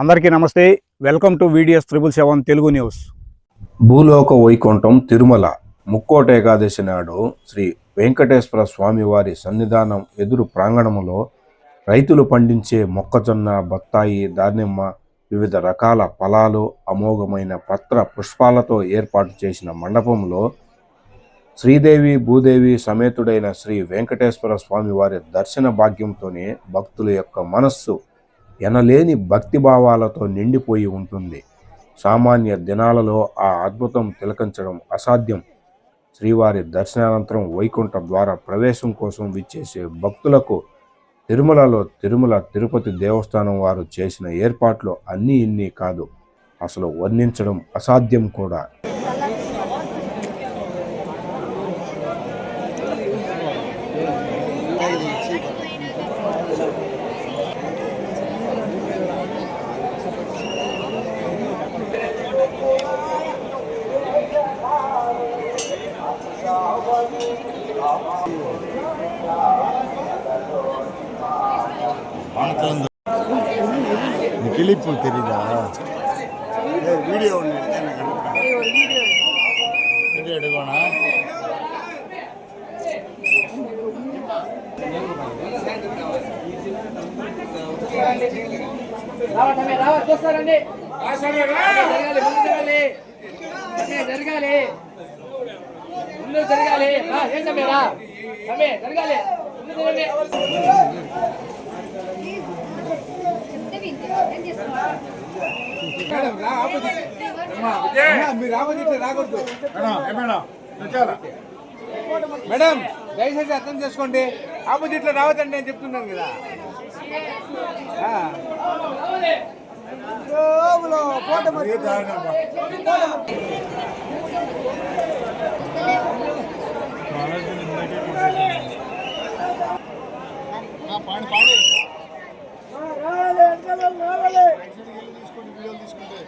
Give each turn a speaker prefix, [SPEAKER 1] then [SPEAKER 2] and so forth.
[SPEAKER 1] అందరికీ నమస్తే. Welcome to videos triple seven Telugu news
[SPEAKER 2] భూలోక వైకుంఠం తిరుమల ముక్కోట ఏకాదశి నాడు శ్రీ వెంకటేశ్వర స్వామి వారి సన్నిధానం ఎదురు ప్రాంగణంలో రైతులు పండించే మొక్కజొన్న బత్తాయి దానిమ్మ వివిధ రకాల ఫలాలు అమోఘమైన పత్ర పుష్పాలతో ఏర్పాటు చేసిన మండపంలో శ్రీదేవి భూదేవి సమేతుడైన శ్రీ వెంకటేశ్వర స్వామి వారి దర్శన భాగ్యంతోనే భక్తుల యొక్క మనస్సు ఎనలేని భక్తి భావాలతో నిండిపోయి ఉంటుంది. సామాన్య దినాలలో ఆ అద్భుతం తిలకించడం అసాధ్యం. శ్రీవారి దర్శనానంతరం వైకుంఠ ద్వారా ప్రవేశం కోసం విచ్చేసే భక్తులకు తిరుమలలో తిరుమల తిరుపతి దేవస్థానం వారు చేసిన ఏర్పాట్లు అన్నీ ఇన్ని కాదు. అసలు వర్ణించడం అసాధ్యం కూడా.
[SPEAKER 3] கிளிப்பு தெரியுதா
[SPEAKER 4] வீடியோ ஒன்று எடுத்து எனக்கு அனுப்புறேன்
[SPEAKER 3] வீடியோ எடுக்கணும்
[SPEAKER 5] రావటమే రావట్ చూస్తారండి జరగాలి ముందు జరగాలి సమ్మె జరగాలి. ఏం
[SPEAKER 4] మీరు రాకూడదు.
[SPEAKER 3] మేడం
[SPEAKER 4] దయచేసి అర్థం చేసుకోండి. ఆపోజిట్లో రావద్దండి నేను చెప్తున్నాను కదా. ఫోటో మరి.
[SPEAKER 3] తీసుకుంటే